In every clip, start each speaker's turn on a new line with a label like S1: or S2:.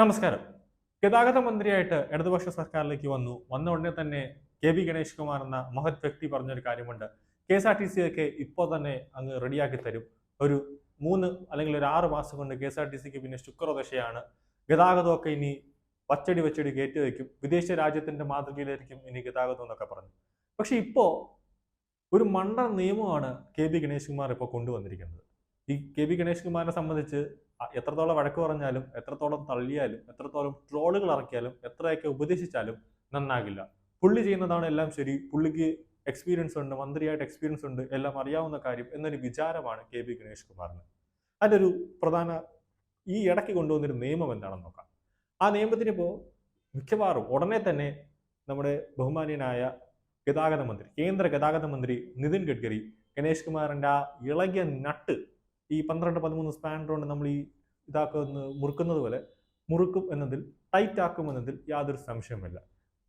S1: നമസ്കാരം. ഗതാഗത മന്ത്രിയായിട്ട് ഇടതുപക്ഷ സർക്കാരിലേക്ക് വന്നു. വന്ന ഉടനെ തന്നെ കെ വി ഗണേഷ് കുമാർ എന്ന മഹത് വ്യക്തി പറഞ്ഞൊരു കാര്യമുണ്ട്. K S R T C ഒക്കെ ഇപ്പോൾ തന്നെ അങ്ങ് റെഡിയാക്കി തരും. ഒരു മൂന്ന് അല്ലെങ്കിൽ ഒരു ആറ് മാസം കൊണ്ട് കെ എസ് ആർ ടി സിക്ക് പിന്നെ ശുക്രദശയാണ്. ഗതാഗതമൊക്കെ ഇനി വച്ചടി വച്ചടി കയറ്റി വയ്ക്കും. വിദേശ രാജ്യത്തിന്റെ മാതൃകയിലായിരിക്കും ഇനി ഗതാഗതം എന്നൊക്കെ പറഞ്ഞു. പക്ഷെ ഇപ്പോൾ ഒരു മണ്ട നിയമമാണ് കെ ബി ഗണേഷ് കുമാർ ഇപ്പോൾ കൊണ്ടുവന്നിരിക്കുന്നത്. ഈ കെ ബി ഗണേഷ് കുമാറിനെ സംബന്ധിച്ച് എത്രത്തോളം വഴക്ക് പറഞ്ഞാലും എത്രത്തോളം തള്ളിയാലും എത്രത്തോളം ട്രോളുകൾ ഇറക്കിയാലും എത്രയൊക്കെ ഉപദേശിച്ചാലും നന്നാകില്ല. പുള്ളി ചെയ്യുന്നതാണ് എല്ലാം ശരി. പുള്ളിക്ക് എക്സ്പീരിയൻസ് ഉണ്ട് മന്ത്രിയായിട്ട് എക്സ്പീരിയൻസ് ഉണ്ട് എല്ലാം അറിയാവുന്ന കാര്യം എന്നൊരു വിചാരമാണ് കെ ബി ഗണേഷ് കുമാറിന്. അതിന്റെ ഒരു പ്രധാന ഈ ഇടയ്ക്ക് കൊണ്ടുവന്നൊരു നിയമം എന്താണെന്ന് നോക്കാം. ആ നിയമത്തിന് ഇപ്പോൾ മിക്കവാറും ഉടനെ തന്നെ നമ്മുടെ ബഹുമാനീയനായ ഗതാഗത മന്ത്രി കേന്ദ്ര ഗതാഗത മന്ത്രി നിതിൻ ഗഡ്കരി ഗണേഷ് കുമാറിന്റെ ആ ഇളകിയ നട്ട് ഈ പന്ത്രണ്ട് പതിമൂന്ന് സ്പാനർ കൊണ്ട് നമ്മൾ ഈ ഇതാക്കുന്ന മുറുക്കുന്നത് പോലെ മുറുക്കും എന്നതിൽ ടൈറ്റ് ആക്കും എന്നതിൽ യാതൊരു സംശയവുമില്ല.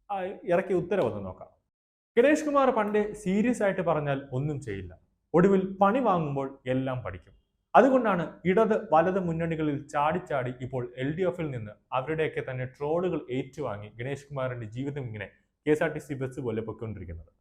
S1: ആ ഇറക്കിയ ഉത്തരവൊന്ന് നോക്കാം. ഗണേഷ് കുമാർ പണ്ട് സീരിയസ് ആയിട്ട് പറഞ്ഞാൽ ഒന്നും ചെയ്യില്ല. ഒടുവിൽ പണി വാങ്ങുമ്പോൾ എല്ലാം പഠിക്കും. അതുകൊണ്ടാണ് ഇടത് വലത് മുന്നണികളിൽ ചാടിച്ചാടി ഇപ്പോൾ എൽ ഡി എഫിൽ നിന്ന് അവരുടെയൊക്കെ തന്നെ ട്രോളുകൾ ഏറ്റുവാങ്ങി ഗണേഷ് കുമാറിന്റെ ജീവിതം ഇങ്ങനെ K S R T C bus പോലെ പൊയ്ക്കൊണ്ടിരിക്കുന്നത്.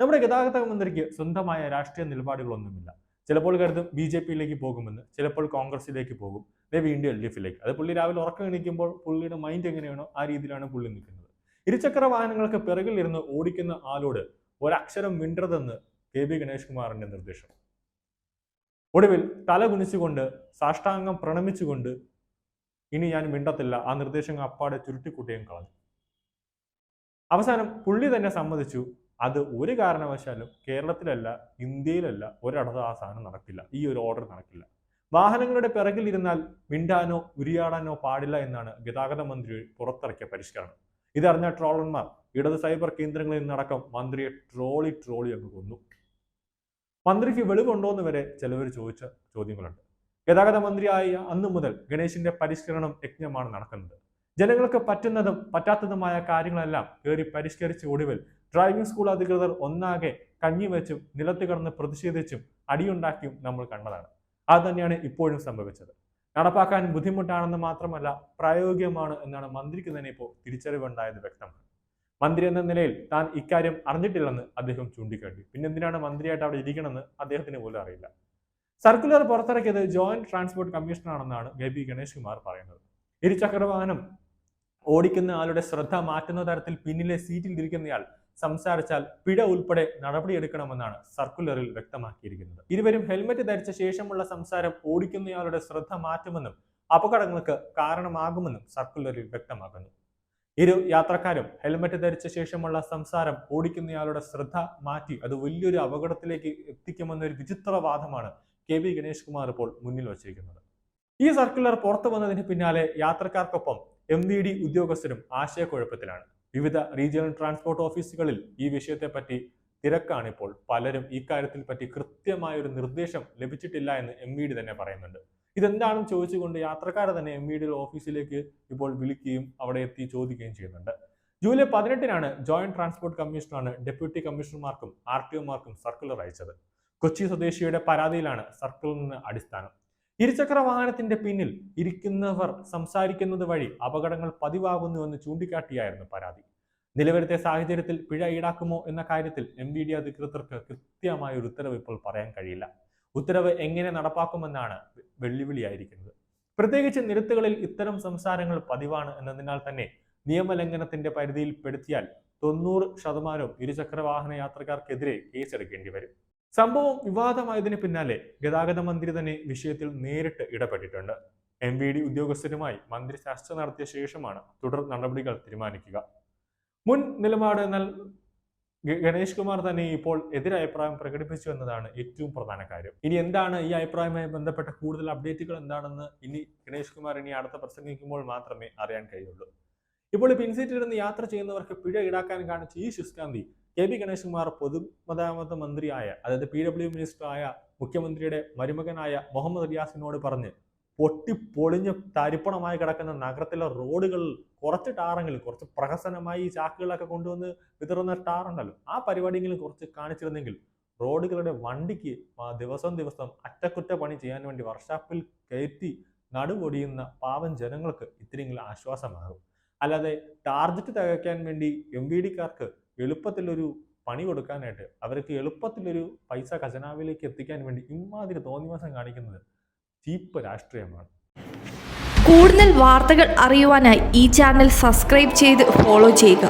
S1: നമ്മുടെ ഗതാഗത മന്ത്രിക്ക് സ്വന്തമായ രാഷ്ട്രീയ നിലപാടുകളൊന്നുമില്ല. ചിലപ്പോൾ കരുതും ബി ജെ പിയിലേക്ക് പോകുമെന്ന് ചിലപ്പോൾ കോൺഗ്രസിലേക്ക് പോകും. ദേ വീണ്ടും എൽ ഡി എഫിലേക്ക്. അത് പുള്ളി രാവിലെ ഉറക്കം എണീക്കുമ്പോൾ പുള്ളിയുടെ മൈൻഡ് എങ്ങനെയാണോ ആ രീതിയിലാണ് പുള്ളി നിൽക്കുന്നത്. ഇരുചക്ര വാഹനങ്ങൾക്ക് പിറകിൽ ഇരുന്ന് ഓടിക്കുന്ന ആളോട് ഒരക്ഷരം മിണ്ടരുതെന്ന് കെ ബി ഗണേഷ് കുമാറിന്റെ നിർദ്ദേശം. ഒടുവിൽ തല കുനിച്ചുകൊണ്ട് സാഷ്ടാംഗം പ്രണമിച്ചുകൊണ്ട് ഇനി ഞാൻ മിണ്ടത്തില്ല ആ നിർദ്ദേശങ്ങൾ അപ്പാടെ ചുരുട്ടിക്കൂട്ടിയും കളഞ്ഞു. അവസാനം പുള്ളി തന്നെ സമ്മതിച്ചു അത് ഒരു കാരണവശാലും കേരളത്തിലല്ല ഇന്ത്യയിലല്ല ഒരിടത്ത് ആ സാധനം നടക്കില്ല. ഈ ഒരു ഓർഡർ നടക്കില്ല. വാഹനങ്ങളുടെ പിറകിൽ ഇരുന്നാൽ മിണ്ടാനോ ഉരിയാടാനോ പാടില്ല എന്നാണ് ഗതാഗത മന്ത്രി പുറത്തിറക്കിയ പരിഷ്കരണം. ഇതറിഞ്ഞ ട്രോളന്മാർ ഇടത് സൈബർ കേന്ദ്രങ്ങളിൽ നിന്നടക്കം മന്ത്രിയെ ട്രോളി ട്രോളി അങ്ങ് കൊന്നു. മന്ത്രിക്ക് വെളിവുണ്ടോന്ന് വരെ ചിലവർ ചോദിച്ച ചോദ്യങ്ങളുണ്ട്. ഗതാഗത മന്ത്രിയായ അന്നു മുതൽ ഗണേശിന്റെ പരിഷ്കരണം യജ്ഞമാണ് നടക്കുന്നത്. ജനങ്ങൾക്ക് പറ്റുന്നതും പറ്റാത്തതുമായ കാര്യങ്ങളെല്ലാം കയറി പരിഷ്കരിച്ച ഒടുവിൽ ഡ്രൈവിംഗ് സ്കൂൾ അധികൃതർ ഒന്നാകെ കഞ്ഞിവെച്ചും നിലത്ത് കിടന്ന് പ്രതിഷേധിച്ചും അടിയുണ്ടാക്കിയും നമ്മൾ കണ്ടതാണ്. അത് തന്നെയാണ് ഇപ്പോഴും സംഭവിച്ചത്. നടപ്പാക്കാൻ ബുദ്ധിമുട്ടാണെന്ന് മാത്രമല്ല പ്രായോഗികമാണ് എന്നാണ് മന്ത്രിക്ക് തന്നെ ഇപ്പോൾ തിരിച്ചറിവുണ്ടായത് വ്യക്തമാണ്. മന്ത്രി എന്ന നിലയിൽ താൻ ഇക്കാര്യം അറിഞ്ഞിട്ടില്ലെന്ന് അദ്ദേഹം ചൂണ്ടിക്കാട്ടി. പിന്നെ എന്തിനാണ് മന്ത്രിയായിട്ട് അവിടെ ഇരിക്കണമെന്ന് അദ്ദേഹത്തിന് പോലും അറിയില്ല. സർക്കുലർ പുറത്തിറക്കിയത് ജോയിന്റ് ട്രാൻസ്പോർട്ട് കമ്മീഷണറാണെന്നാണ് ഗബി ഗണേഷ് കുമാർ പറയുന്നത്. ഇരുചക്ര വാഹനം ഓടിക്കുന്ന ആളുടെ ശ്രദ്ധ മാറ്റുന്ന തരത്തിൽ പിന്നിലെ സീറ്റിൽ ഇരിക്കുന്നയാൾ സംസാരിച്ചാൽ പിഴ ഉൾപ്പെടെ നടപടിയെടുക്കണമെന്നാണ് സർക്കുലറിൽ വ്യക്തമാക്കിയിരിക്കുന്നത്. ഇരുവരും ഹെൽമറ്റ് ധരിച്ച ശേഷമുള്ള സംസാരം ഓടിക്കുന്നയാളുടെ ശ്രദ്ധ മാറ്റുമെന്നും അപകടങ്ങൾക്ക് കാരണമാകുമെന്നും സർക്കുലറിൽ വ്യക്തമാക്കുന്നു. ഇരു യാത്രക്കാരും ഹെൽമറ്റ് ധരിച്ച ശേഷമുള്ള സംസാരം ഓടിക്കുന്നയാളുടെ ശ്രദ്ധ മാറ്റി അത് വലിയൊരു അപകടത്തിലേക്ക് എത്തിക്കുമെന്നൊരു വിചിത്ര വാദമാണ് കെ വി ഗണേഷ് കുമാർ ഇപ്പോൾ മുന്നിൽ വച്ചിരിക്കുന്നത്. ഈ സർക്കുലർ പുറത്തു വന്നതിന് പിന്നാലെ യാത്രക്കാർക്കൊപ്പം എം വി ഡി ഉദ്യോഗസ്ഥരും ആശയക്കുഴപ്പത്തിലാണ്. വിവിധ റീജിയണൽ ട്രാൻസ്പോർട്ട് ഓഫീസുകളിൽ ഈ വിഷയത്തെപ്പറ്റി തിരക്കാണ് ഇപ്പോൾ പലരും ഇക്കാര്യത്തിൽ പറ്റി കൃത്യമായ ഒരു നിർദ്ദേശം ലഭിച്ചിട്ടില്ല എന്ന് എം വി ഡി തന്നെ പറയുന്നുണ്ട്. ഇതെന്താണെന്ന് ചോദിച്ചുകൊണ്ട് യാത്രക്കാരെ തന്നെ എം വി ഡി ഓഫീസിലേക്ക് ഇപ്പോൾ വിളിക്കുകയും അവിടെ എത്തി ചോദിക്കുകയും ചെയ്യുന്നുണ്ട്. ജൂലൈ പതിനെട്ടിനാണ് ജോയിന്റ് ട്രാൻസ്പോർട്ട് കമ്മീഷനാണ് ഡെപ്യൂട്ടി കമ്മീഷണർമാർക്കും ആർ ടി ഒമാർക്കും സർക്കുലർ അയച്ചത്. കൊച്ചി സ്വദേശിയുടെ പരാതിയിലാണ് സർക്കിളിന് അടിസ്ഥാനം. ഇരുചക്ര വാഹനത്തിന്റെ പിന്നിൽ ഇരിക്കുന്നവർ സംസാരിക്കുന്നത് വഴി അപകടങ്ങൾ പതിവാകുന്നുവെന്ന് ചൂണ്ടിക്കാട്ടിയായിരുന്നു പരാതി. നിലവിലത്തെ സാഹചര്യത്തിൽ പിഴ ഈടാക്കുമോ എന്ന കാര്യത്തിൽ എം വി ഡി അധികൃതർക്ക് കൃത്യമായ ഒരു ഉത്തരവ് ഇപ്പോൾ പറയാൻ കഴിയില്ല. ഉത്തരവ് എങ്ങനെ നടപ്പാക്കുമെന്നാണ് വെല്ലുവിളിയായിരിക്കുന്നത്. പ്രത്യേകിച്ച് നിരത്തുകളിൽ ഇത്തരം സംസാരങ്ങൾ പതിവാണ് എന്നതിനാൽ തന്നെ നിയമലംഘനത്തിന്റെ പരിധിയിൽ പെടുത്തിയാൽ തൊണ്ണൂറ് ശതമാനവും ഇരുചക്ര വാഹന യാത്രക്കാർക്കെതിരെ കേസെടുക്കേണ്ടി വരും. സംഭവം വിവാദമായതിന് പിന്നാലെ ഗതാഗത മന്ത്രി തന്നെ വിഷയത്തിൽ നേരിട്ട് ഇടപെട്ടിട്ടുണ്ട്. എം വി ഡി ഉദ്യോഗസ്ഥരുമായി മന്ത്രി ചർച്ച നടത്തിയ ശേഷമാണ് തുടർ നടപടികൾ തീരുമാനിക്കുക. മുൻ നിലപാട് എന്നാൽ ഗണേഷ് കുമാർ തന്നെ ഇപ്പോൾ എതിരഭിപ്രായം പ്രകടിപ്പിച്ചു എന്നതാണ് ഏറ്റവും പ്രധാന കാര്യം. ഇനി എന്താണ് ഈ അഭിപ്രായവുമായി ബന്ധപ്പെട്ട കൂടുതൽ അപ്ഡേറ്റുകൾ എന്താണെന്ന് ഇനി ഗണേഷ് കുമാർ ഇനി അടുത്ത പ്രസംഗിക്കുമ്പോൾ മാത്രമേ അറിയാൻ കഴിയുള്ളൂ. ഇപ്പോൾ പിൻസീറ്റിൽ നിന്ന് യാത്ര ചെയ്യുന്നവർക്ക് പിഴ ഈടാക്കാൻ കാണിച്ച ഈ ശുഷ്കാന്തി കെ പി ഗണേഷ് കുമാർ പൊതുമരാമത്ത് മന്ത്രിയായ അതായത് പി ഡബ്ല്യു മിനിസ്റ്ററായ മുഖ്യമന്ത്രിയുടെ മരുമകനായ മുഹമ്മദ് റിയാസിനോട് പറഞ്ഞ് പൊട്ടി പൊളിഞ്ഞ് തരിപ്പണമായി കിടക്കുന്ന നഗരത്തിലെ റോഡുകൾ കുറച്ച് ടാറെങ്കിലും കുറച്ച് പ്രഹസനമായി ഈ ചാക്കുകളൊക്കെ കൊണ്ടുവന്ന് വിതറുന്ന ടാറുണ്ടല്ലോ. ആ പരിപാടിയെങ്കിലും കുറച്ച് കാണിച്ചിരുന്നെങ്കിൽ റോഡുകളുടെ വണ്ടിക്ക് ദിവസം ദിവസം അറ്റകുറ്റ പണി ചെയ്യാൻ വേണ്ടി വർക്ക്ഷോപ്പിൽ കയറ്റി നടുപൊടിയുന്ന പാവം ജനങ്ങൾക്ക് ഇത്തിരിയെങ്കിലും ആശ്വാസമാകും. അല്ലാതെ ടാർജറ്റ് തകയ്ക്കാൻ വേണ്ടി എം വി ഡിക്കാർക്ക് എളുപ്പത്തിലൊരു പണി കൊടുക്കാനായിട്ട് അവർക്ക് എളുപ്പത്തിലൊരു പൈസ ഖജനാവിലേക്ക് എത്തിക്കാൻ വേണ്ടി ഇമാതിരി തോന്നിവാസം കാണിക്കുന്നത് ചീപ്പ് രാഷ്ട്രീയമാണ്.
S2: കൂടുതൽ വാർത്തകൾ അറിയുവാനായി ഈ ചാനൽ സബ്സ്ക്രൈബ് ചെയ്ത് ഫോളോ ചെയ്യുക.